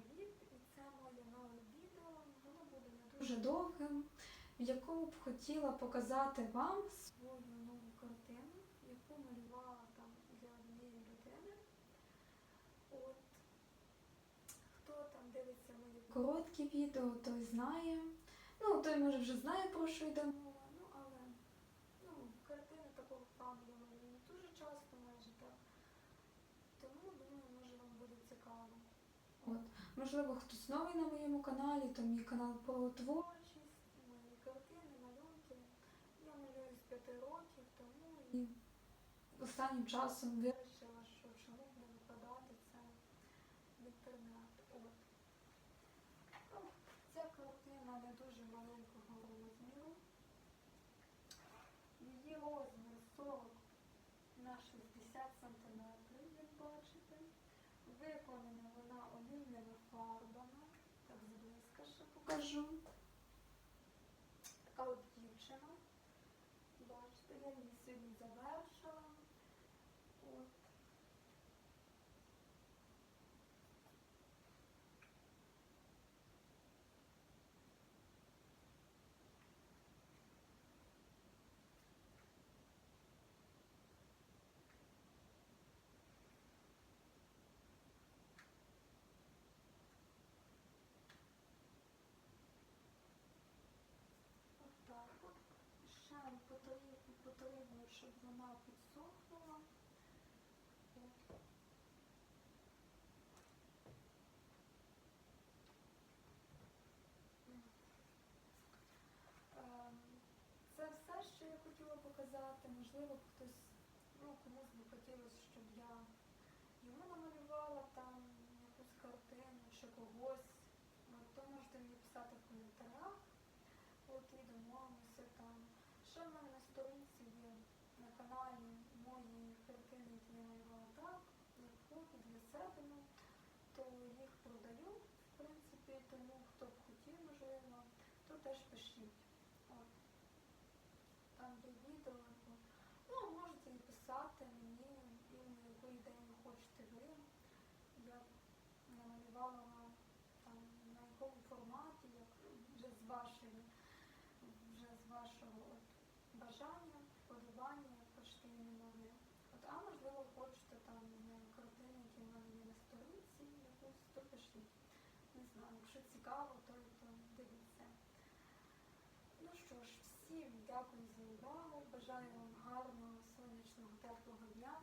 привіт! І це моє нове відео. Воно буде не дуже довгим, в якому б хотіла показати вам свою нову картину, яку малювала там для однієї людини. От хто там дивиться мої короткі відео, той знає. Ну, той може вже знає про що йде мова. Ну, ну, такого плану не дуже часто майже так. Тому думаю, може вам буде цікаво. Можливо, хтось новий на моєму каналі, то мій канал про творчість, мої картини, малюнки. Я малюю з п'яти років, тому і останнім часом вирішила, що чому б не викладати це в інтернет. От. Ну, ця картина не дуже маленького розміру. Її розмір 40 на 60 см, як бачите. Покажу. Така от дівчина. Бачите, я її сьогодні завершила. От. Отак от. Ще потрібно, щоб вона підсохнула. Ем, Це все, що я хотіла показати. Можливо, хтось, ну, комусь би хотілося, щоб я йому намалювала там якусь картину чи когось. То можете мені писати в коментарях. От і домовимося там. Ще в мене на сторінці є на мої картини, які я малювала так, як для себе, ну, то їх продаю, в принципі, тому хто б хотів, можливо, то теж пишіть. От. Там є відео. Ну, можете і писати мені, і на яку ідею хочете ви. Я намалювала там на якому форматі, як вже з вашої, вже з вашого от, бажання, вподобання, як хочете іменно ви. От, а можливо, хочете там картину, які мене є на сторінці, якусь, то пишіть. Не знаю, якщо цікаво, то, то дивіться. Ну що ж, всім дякую за увагу. Бажаю вам гарного сонячного теплого дня.